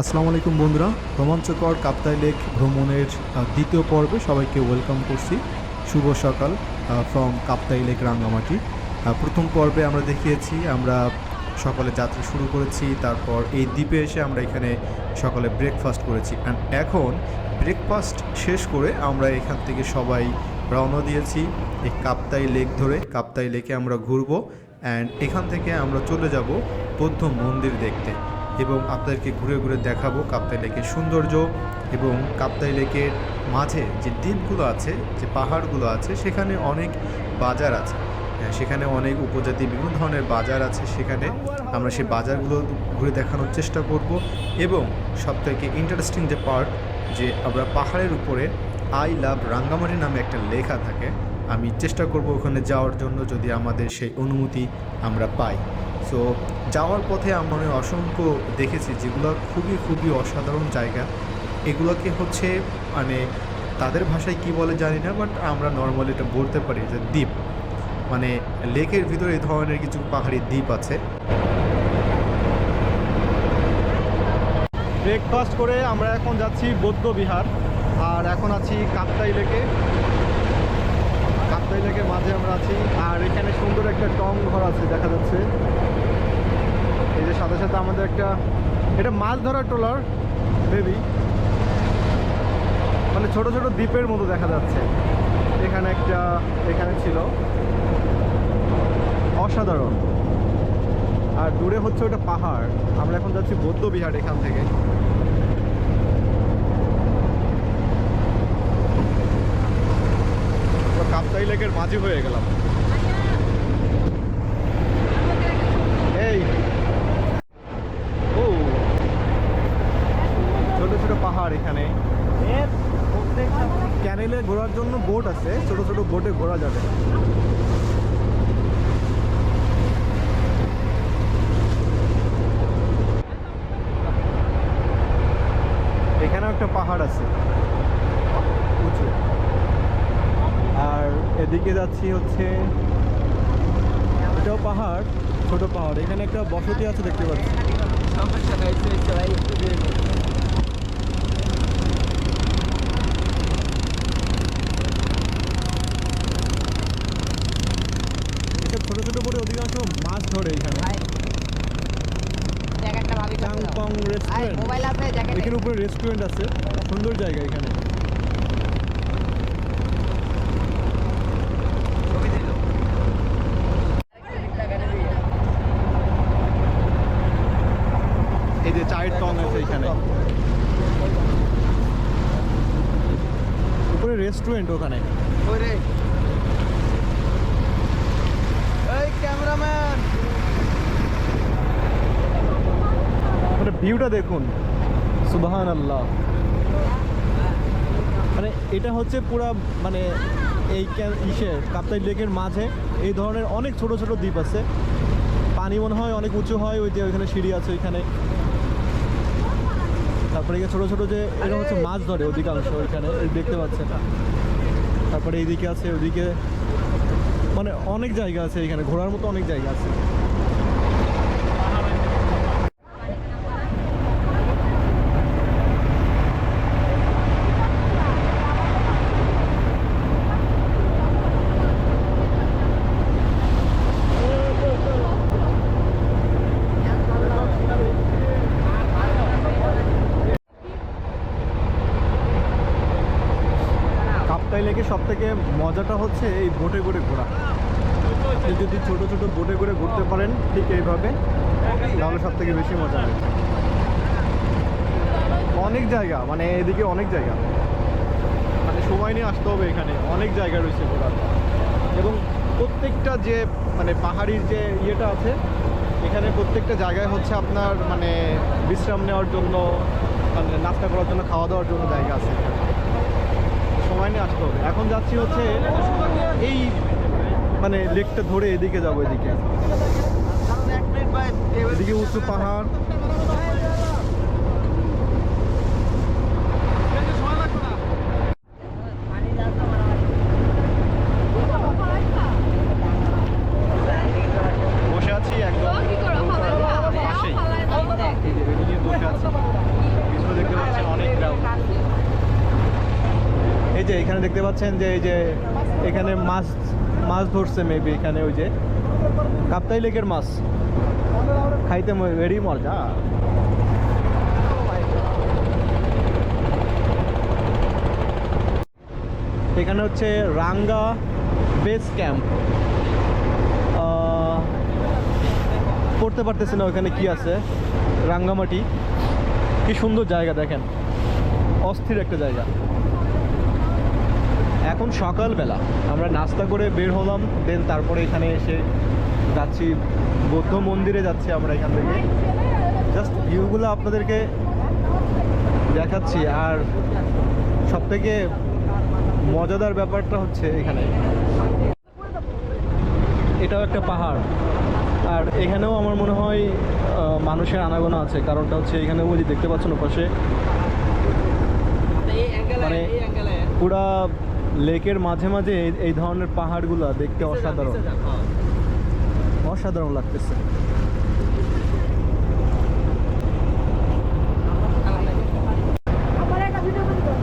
আসসালামু আলাইকুম বন্ধুরা, রোমাঞ্চকর কাপ্তাই লেক ভ্রমণের দ্বিতীয় পর্বে সবাইকে ওয়েলকাম করছি। শুভ সকাল ফ্রম কাপ্তাই লেক রাঙ্গামাটি। প্রথম পর্বে আমরা দেখিয়েছি, আমরা সকালে যাত্রা শুরু করেছি, তারপর এই দ্বীপে এসে আমরা এখানে সকালে ব্রেকফাস্ট করেছি। অ্যান্ড এখন ব্রেকফাস্ট শেষ করে আমরা এখান থেকে সবাই রওনা দিয়েছি এই কাপ্তাই লেক ধরে। কাপ্তাই লেকে আমরা ঘুরবো অ্যান্ড এখান থেকে আমরা চলে যাব বৌদ্ধ মন্দির দেখতে। এবং আপনাদেরকে ঘুরে ঘুরে দেখাবো কাপ্তাই লেকের সৌন্দর্য এবং কাপ্তাই লেকের মাঝে যে দ্বীপগুলো আছে যে পাহাড়গুলো আছে সেখানে অনেক বাজার আছে। হ্যাঁ, সেখানে অনেক উপজাতি বিভিন্ন ধরনের বাজার আছে। সেখানে আমরা সেই বাজারগুলো ঘুরে দেখানোর চেষ্টা করব এবং সবথেকে ইন্টারেস্টিং যে পার্ট যে আমরা পাহাড়ের উপরে আই লাভ রাঙ্গামাটি নামে একটা লেখা থাকে আমি চেষ্টা করব ওখানে যাওয়ার জন্য যদি আমাদের সেই অনুমতি আমরা পাই। সো যাওয়ার পথে আমরা অসংখ্য দেখেছি যেগুলো খুবই খুবই অসাধারণ জায়গা। এগুলোকে হচ্ছে মানে তাদের ভাষায় কি বলে জানি না বাট আমরা নর্মালি এটা বলতে পারি যে দ্বীপ। মানে লেকের ভিতরে এই ধরনের কিছু পাহাড়ি দ্বীপ আছে। ব্রেকফাস্ট করে আমরা এখন যাচ্ছি বৌদ্ধ বিহার, আর এখন আছি কাপ্তাই লেকে। কাপ্তাই লেকের মাঝে আমরা আছি, আর এখানে সুন্দর একটা টং ঘর আছে, দেখা যাচ্ছে। এই যে সাথে সাথে আমাদের একটা, এটা মাছ ধরার ট্রলার বেবি মানে ছোট ছোট দ্বীপের মতো দেখা যাচ্ছে। এখানে একটা, এখানে ছিল। অসাধারণ। আর দূরে হচ্ছে ওটা পাহাড়। আমরা এখন যাচ্ছি বৌদ্ধ বিহার এখান থেকে। কাপ্তাই লেকের মাঝি হয়ে গেলাম এই ও ছোট ছোট পাহাড় এখানে ক্যানেলে ঘোরার জন্য বোট আছে ছোট ছোট বোটে ঘোরা যাবে এখানেও একটা পাহাড় আছে উঁচু আর এদিকে যাচ্ছি হচ্ছে এটাও পাহাড় ছোট পাহাড়। এখানে একটা বসতি আছে দেখতে পাচ্ছি। ছোট ছোট করে অধিকাংশ মাছ ধরে এখানে। এখানে উপরে রেস্টুরেন্ট আছে। সুন্দর জায়গা এখানে এই যে চায়ের টং আছে এখানে উপরে রেস্টুরেন্ট ওখানে। ওরে। এই ক্যামেরাম্যান। মানে ভিউটা দেখুন। সুবাহান আল্লাহ মানে এটা হচ্ছে পুরা মানে এই ইসে কাপ্তাই লেকের মাঝে এই ধরনের অনেক ছোট ছোট দ্বীপ আছে। পানি মনে হয় অনেক উঁচু হয় ওই যে ওইখানে সিঁড়ি আছে ওইখানে। তারপরে এই ছোট ছোট যে এরকম হচ্ছে মাছ ধরে অধিকাংশ এই দেখতে পাচ্ছেন। তারপরে এইদিকে আছে, ওইদিকে মানে অনেক জায়গা আছে এখানে, ঘোরার মতো অনেক জায়গা আছে কাপ্তাই লেকে সব থেকে মজাটা হচ্ছে এই বোটে করে ঘোরা। এই যদি ছোট ছোট বোটে করে ঘুরতে পারেন, ঠিক এইভাবে, তাহলে সব থেকে বেশি মজা হবে। অনেক জায়গা মানে এদিকে অনেক জায়গা। মানে সময় নিয়ে আসতে হবে এখানে, অনেক জায়গা রয়েছে ঘোরার। এবং প্রত্যেকটা যে মানে পাহাড়ির যে ইয়েটা আছে, এখানে প্রত্যেকটা জায়গায় হচ্ছে আপনার মানে বিশ্রাম নেওয়ার জন্য মানে নাস্তা করার জন্য, খাওয়া দাওয়ার জন্য জায়গা আছে। নিয়ে আসতে হবে। এখন যাচ্ছি হচ্ছে এই মানে লেকটা ধরে এদিকে যাব এদিকে। এদিকে উঁচু পাহাড় বসে আছি একদম নৌকার পাশেই এই যে এদিকে বসে আছি যে এখানে দেখতে পাচ্ছেন যে এই যে এখানে মাছ মাছ ধরছে মেবি এখানে ওই যে। কাপ্তাই লেকের মাছ। খাইতে ভেরি মজা। এখানে হচ্ছে রাঙ্গা বেস ক্যাম্প। পড়তে পারতেছে না ওখানে কি আছে। রাঙ্গামাটি। কি সুন্দর জায়গা দেখেন। অস্থির একটা জায়গা। এখন সকালবেলা আমরা নাস্তা করে বের হলাম দেন তারপরে এখানে এসে যাচ্ছি, বৌদ্ধ মন্দিরে যাচ্ছি আমরা এখান থেকে। জাস্ট ভিউগুলো আপনাদেরকে দেখাচ্ছি, আর সবথেকে মজাদার ব্যাপারটা হচ্ছে এখানে। এটাও একটা পাহাড়, আর এখানেও আমার মনে হয় মানুষের আনাগোনা আছে, কারণটা হচ্ছে এখানে ওই দেখতে পাচ্ছেন ওপাশে। মানে পুরা লেকের মাঝে মাঝে এই- ধরনের পাহাড়গুলো দেখতে অসাধারণ। অসাধারণ লাগতেছে আমার একটা ভিডিও করে দাও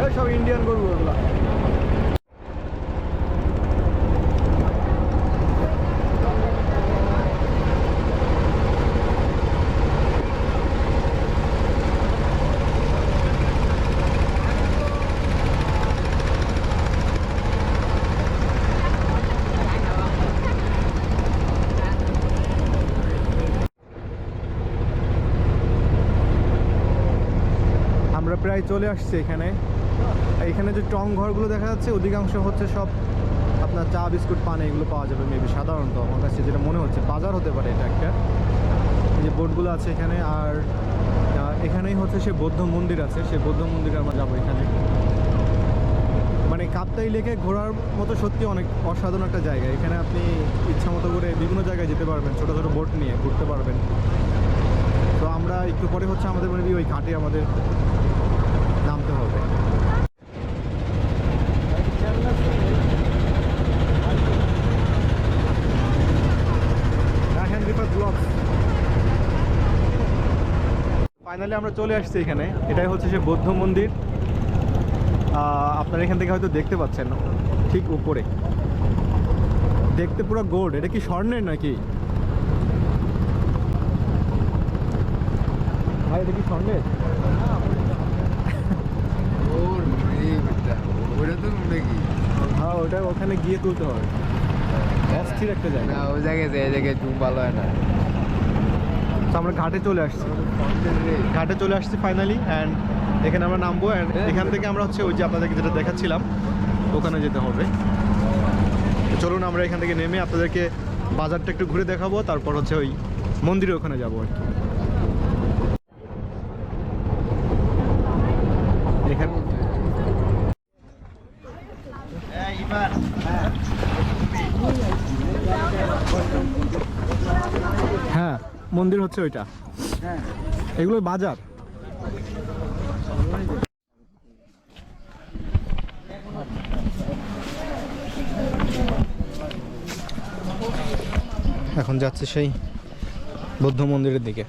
এই সব ইন্ডিয়ান গরু ওগুলো আমরা প্রায় চলে আসছি এখানে। এখানে যে টং ঘরগুলো দেখা যাচ্ছে, অধিকাংশ হচ্ছে সব আপনার চা, বিস্কুট, পান, এগুলো পাওয়া যাবে মেবি সাধারণত আমার কাছে যেটা মনে হচ্ছে। বাজার হতে পারে এটা একটা। যে বোর্ডগুলো আছে এখানে আর এখানেই হচ্ছে সে বৌদ্ধ মন্দির আছে। সে বৌদ্ধ মন্দিরে আমরা যাব এখানে। মানে কাপ্তাই লেকে ঘোরার মতো সত্যি অনেক অসাধারণ একটা জায়গা। এখানে আপনি ইচ্ছা মতো করে বিভিন্ন জায়গায় যেতে পারবেন, ছোটো ছোটো বোট নিয়ে ঘুরতে পারবেন। তো আমরা একটু পরে হচ্ছে আমাদের মানে ওই ঘাটে আমাদের হবে। ফাইনালি আমরা চলে আসছি এখানে। এটাই হচ্ছে সে বৌদ্ধ মন্দির। আপনারা এখান থেকে হয়তো দেখতে পাচ্ছেন ঠিক উপরে। দেখতে পুরো গোল্ড। এটা কি স্বর্ণের নাকি? ভাই, এটা কি স্বর্ণের ওর এই বেটা, ওটা তো নাকি হ্যাঁ ওটা ওখানে গিয়ে তুলতে হবে। অস্থির একটা জায়গা। না ওই জায়গায় যে এই জায়গায় চুপ ভালো হয় না। তো আমরা ঘাটে চলে আসছি। ঘাটে চলে আসছি ফাইনালি অ্যান্ড এখানে আমরা নামবো অ্যান্ড এখান থেকে আমরা হচ্ছে ওই যে আপনাদেরকে যেটা দেখাচ্ছিলাম ওখানে যেতে হবে। চলুন আমরা এখান থেকে নেমে আপনাদেরকে বাজারটা একটু ঘুরে দেখাবো তারপর হচ্ছে ওই মন্দিরে ওখানে যাব আর কি এখানে হ্যাঁ মন্দির হচ্ছে ওইটা। এগুলো বাজার। এখন যাচ্ছে সেই বৌদ্ধ মন্দিরের দিকে।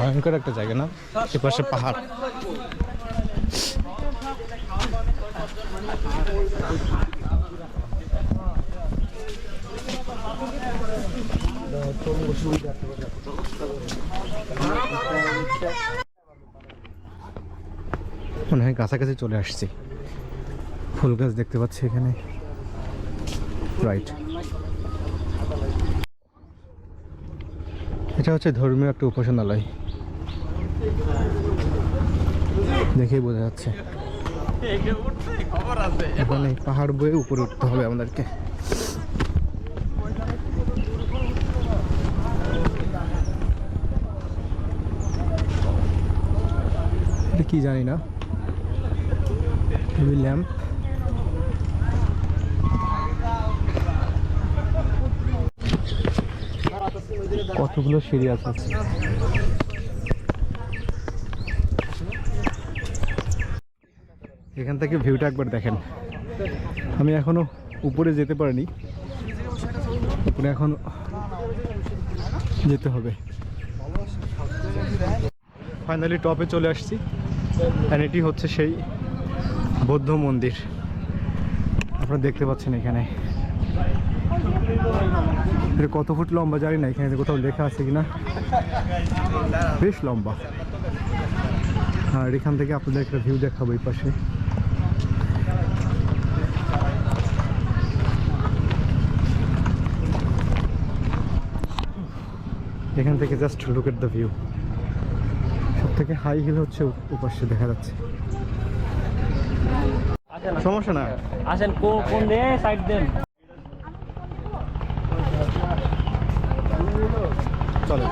ভয়ঙ্কর একটা জায়গা না? এপাশে পাহাড়। মনে হয় কাছাকাছি চলে আসছি। ফুল গাছ দেখতে পাচ্ছি এখানে। রাইট এটা হচ্ছে ধর্মীয় একটা উপাসনালয়। দেখেই বোঝা যাচ্ছে। এখানে পাহাড় বয়ে উপরে উঠতে হবে আমাদেরকে। কি জানি না। হেভি ল্যাম্প কতগুলো সিঁড়ি আছে? এখান থেকে ভিউটা একবার দেখেন। আমি এখনও উপরে যেতে পারিনি। উপরে এখন যেতে হবে। ফাইনালি টপে চলে আসছি। আর এটি হচ্ছে সেই বৌদ্ধ মন্দির। আপনারা দেখতে পাচ্ছেন এখানে। কত ফুট লম্বা জানি না, এখানে কোথাও লেখা আছে কিনা। বেশ লম্বা। আর এখান থেকে আপনাদের একটা ভিউ দেখাবো এই পাশে। এখান থেকে just look at the view থেকে হাই হিল হচ্ছে ও- দেখা যাচ্ছে। সমস্যা না? আসেন কো কোন দিয়ে? সাইড দেন। চলো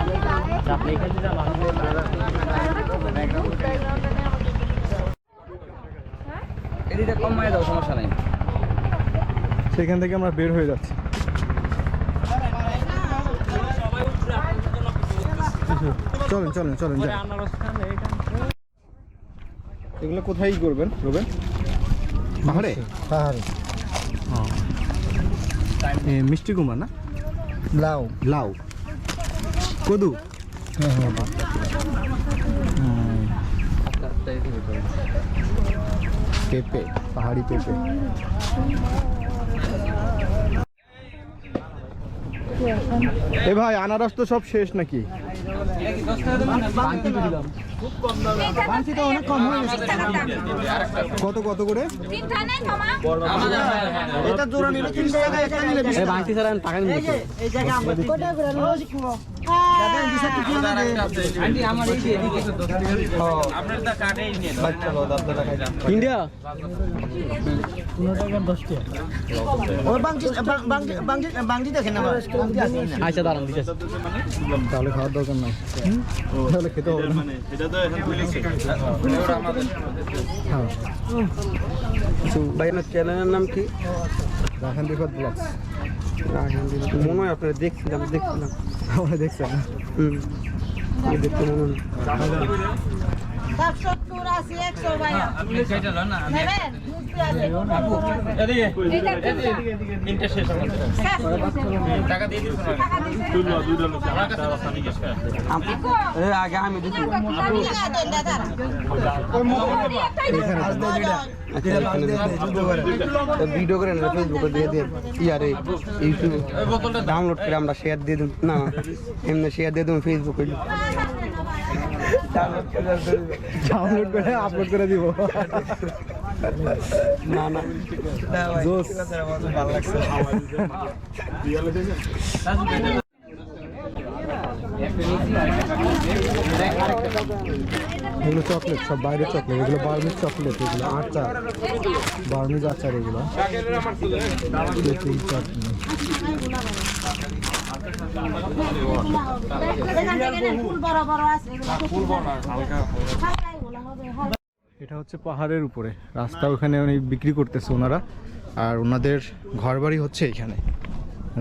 সেখান থেকে আমরা বের হয়ে যাচ্ছি। চলেন চলেন চলেন এগুলো কোথায় করবেন রবেন? পাহাড়ে? পাহাড়ে। মিষ্টি কুমড়া না? লাউ। লাউ। কদু? হ্যাঁ হ্যাঁ। পেঁপে পাহাড়ি পেঁপে। এ ভাই আনারস তো সব শেষ নাকি? দশ টাকা দিলাম কত কত করে? তিনটা নেই তোমার বাংতি স্যার আমি টাকা নিয়ে এই যে এদিকে আপনার দা কাটে নিয়ে ইন্ডিয়া? আচ্ছা দাঁড়ান তাহলে খাওয়ার দরকার নাই। তাহলে খেতে হবে না। ভাই চ্যানেলের নাম কি? রাখান বিপদ ব্লগস মনে হয় আপনার দেখছিলাম দেখছিলাম। আমরা দেখছিলাম। হুম। এই দেখতে মনে হয় আগে আমি? ভিডিও করে ডাউনলোড করে আমরা শেয়ার দিয়ে দিন না এমনি শেয়ার দিয়ে দেবো ফেসবুকে ডাউনলোড করে আপলোড করে দিব না না জোস এগুলো চকলেট সব বাইরে চকলেট এগুলো বার্মিজ চকলেট এগুলো আচার। বার্মিজ আচার এগুলো। ফুল বড় বড় আছে এগুলো হালকা। হালকা। এটা হচ্ছে পাহাড়ের উপরে। রাস্তা ওখানে উনি বিক্রি করতেছে ওনারা। আর ওনাদের ঘরবাড়ি হচ্ছে এখানে।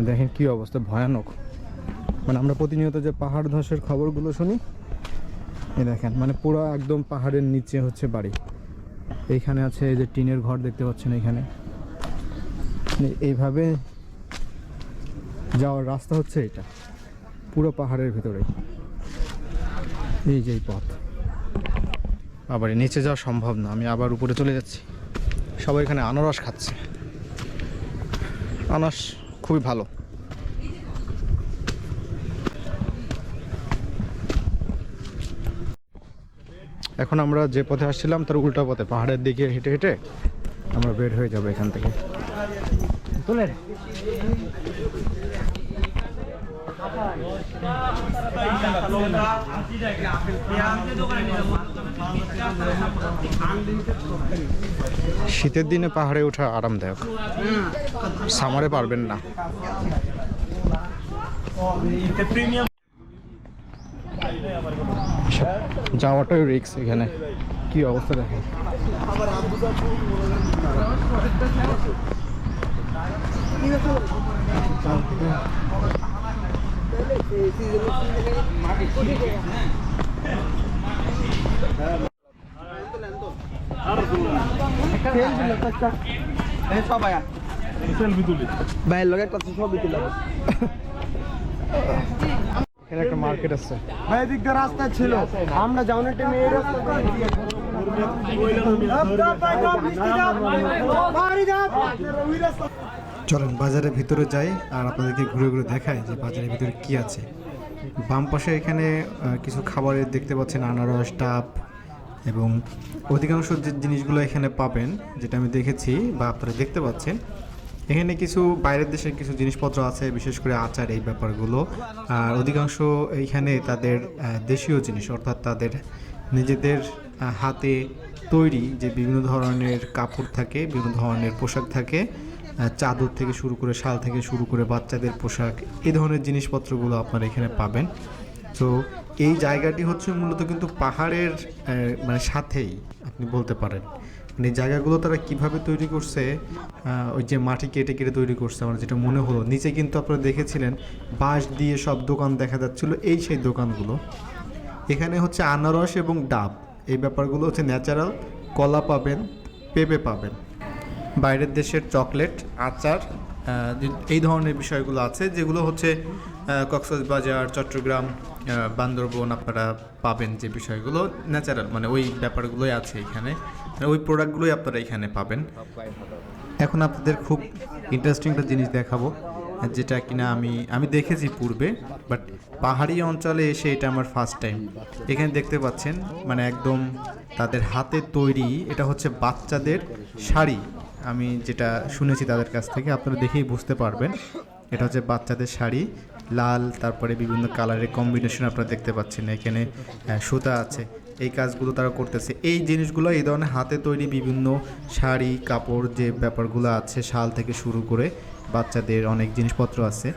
দেখেন কি অবস্থা, ভয়ানক। মানে আমরা প্রতিনিয়ত যে পাহাড় ধসের খবরগুলো শুনি এ দেখেন মানে পুরো একদম পাহাড়ের নিচে হচ্ছে বাড়ি। এইখানে আছে এই যে টিনের ঘর দেখতে পাচ্ছেন এখানে। মানে এইভাবে যাওয়ার রাস্তা হচ্ছে এটা। পুরো পাহাড়ের ভিতরে এই যে পথ। আবার নিচে যাওয়া সম্ভব না, আমি আবার উপরে চলে যাচ্ছি। সবাই এখানে আনারস খাচ্ছে। আনারস খুবই ভালো। এখন আমরা যে পথে আসছিলাম, তার উল্টা পথে, পাহাড়ের দিকে হেঁটে হেঁটে আমরা বের হয়ে যাব এখান থেকে। শীতের দিনে পাহাড়ে ওঠা আরামদায়ক। সামারে পারবেন না। যাওয়াটাই রিক্স এখানে। কি অবস্থা দেখেন। রাস্তা ছিল আমরা যাওয়ার চলেন বাজারের ভিতরে যাই আর আপনাদেরকে ঘুরে ঘুরে দেখাই যে বাজারের ভিতরে কি আছে। বাম পাশে এখানে কিছু খাবারের দেখতে পাচ্ছেন, আনারস, ডাব এবং অধিকাংশ যে জিনিসগুলো এখানে পাবেন, যেটা আমি দেখেছি বা আপনারা দেখতে পাচ্ছেন, এখানে কিছু বাইরের দেশের কিছু জিনিসপত্র আছে, বিশেষ করে আচার এই ব্যাপারগুলো। আর অধিকাংশ এইখানে তাদের দেশীয় জিনিস, অর্থাৎ তাদের নিজেদের হাতে তৈরি যে বিভিন্ন ধরনের কাপড় থাকে, বিভিন্ন ধরনের পোশাক থাকে চাদর থেকে শুরু করে শাল থেকে শুরু করে বাচ্চাদের পোশাক এই ধরনের জিনিসপত্রগুলো আপনারা এখানে পাবেন। তো এই জায়গাটি হচ্ছে মূলত কিন্তু পাহাড়ের মানে সাথেই, আপনি বলতে পারেন। মানে জায়গাগুলো তারা কীভাবে তৈরি করছে ওই যে মাটি কেটে কেটে তৈরি করছে, আমার যেটা মনে হলো। নিচে কিন্তু আপনারা দেখেছিলেন, বাঁশ দিয়ে সব দোকান দেখা যাচ্ছিল, এই সেই দোকানগুলো। এখানে হচ্ছে আনারস এবং ডাব। এই ব্যাপারগুলো হচ্ছে ন্যাচারাল, কলা পাবেন, পেঁপে পাবেন। বাইরের দেশের চকলেট, আচার এই ধরনের বিষয়গুলো আছে, যেগুলো হচ্ছে কক্সবাজার, চট্টগ্রাম বান্দরবন আপনারা পাবেন যে বিষয়গুলো ন্যাচারাল মানে ওই ব্যাপারগুলোই আছে এখানে। মানে ওই প্রোডাক্টগুলোই আপনারা এখানে পাবেন। এখন আপনাদের খুব ইন্টারেস্টিং একটা জিনিস দেখাবো, যেটা কিনা আমি আমি দেখেছি পূর্বে বাট পাহাড়ি অঞ্চলে এসে এটা আমার ফার্স্ট টাইম এখানে দেখতে পাচ্ছেন মানে একদম তাদের হাতে তৈরি, এটা হচ্ছে বাচ্চাদের শাড়ি। আমি যেটা শুনেছি তাদের কাছ থেকে, আপনারা দেখেই বুঝতে পারবেন, এটা হচ্ছে বাচ্চাদের শাড়ি। লাল, তারপরে বিভিন্ন কালারের কম্বিনেশন আপনারা দেখতে পাচ্ছেন, এখানে সুতা আছে। এই কাজগুলো তারা করতেছে। এই জিনিসগুলো এই ধরনের হাতে তৈরি বিভিন্ন শাড়ি, কাপড় যে ব্যাপারগুলো আছে, শাল থেকে শুরু করে বাচ্চাদের অনেক জিনিসপত্র আছে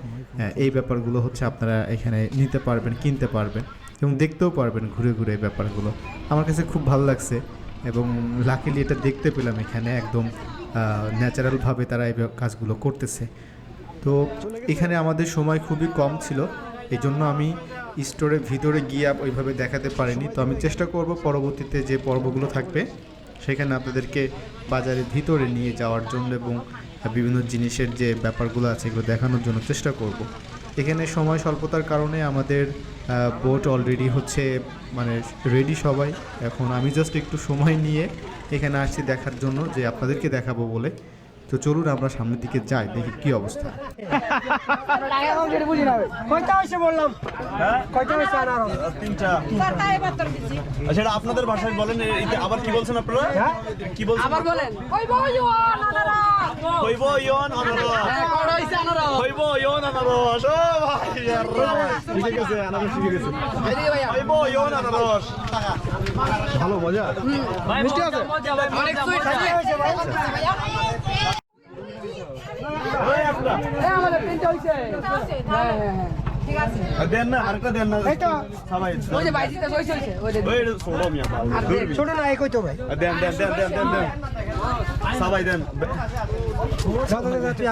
এই ব্যাপারগুলো হচ্ছে আপনারা এখানে নিতে পারবেন, কিনতে পারবেন এবং দেখতেও পারবেন ঘুরে ঘুরে এই ব্যাপারগুলো। আমার কাছে খুব ভালো লাগছে এবং লাকিলি এটা দেখতে পেলাম এখানে একদম ন্যাচারালভাবে তারা এই কাজগুলো করতেছে। তো এখানে আমাদের সময় খুবই কম ছিল। এই জন্য আমি স্টোরের ভিতরে গিয়ে ওইভাবে দেখাতে পারিনি। তো আমি চেষ্টা করব পরবর্তীতে যে পর্বগুলো থাকবে, সেখানে আপনাদেরকে বাজারের ভিতরে নিয়ে যাওয়ার জন্য এবং বিভিন্ন জিনিসের যে ব্যাপারগুলো আছে এগুলো দেখানোর জন্য চেষ্টা করব। এখানে সময় স্বল্পতার কারণে আমাদের বোট অলরেডি হচ্ছে মানে রেডি সবাই। এখন আমি জাস্ট একটু সময় নিয়ে এখানে আসছি দেখার জন্য যে আপনাদেরকে দেখাবো বলে। তো চলুন আমরা সামনের দিকে যাই দেখি কি অবস্থা। আচ্ছা আপনাদের ভাষায় বলেন আবার কি বলছেন আপনারা? কি বলছেন? আবার বলেন। হইব ইয়ন আনারস? হইব ইয়ন আনারস? ও ভাই শিখে গেছে আনারস শিখে গেছে। হইব ইয়ন আনারস? ভালো মজা। ঠিক আছে? দেন না সবাই মিয়া ছোট না একই তো ভাই দেন সবাই দেন তুই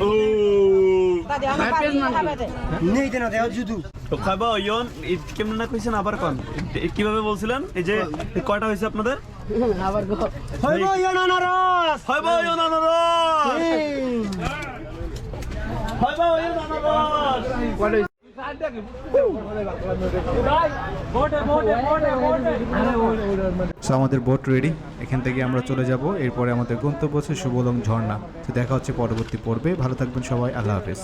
তুই দাদি আমার পানি খাবে দে নেই দেনা দেও জুদু তো খাইবা ইয়ন এই কেমন না কইছেন আবার কোন কীভাবে বলছিলেন এই যে কয়টা হয়েছে আপনাদের? আমাদের বোট রেডি এখান থেকে আমরা চলে যাব। এরপরে আমাদের গন্তব্য হচ্ছে সুবলং ঝর্ণা। তো দেখা হচ্ছে পরবর্তী পর্বে। ভালো থাকবেন সবাই। আল্লাহ হাফেজ।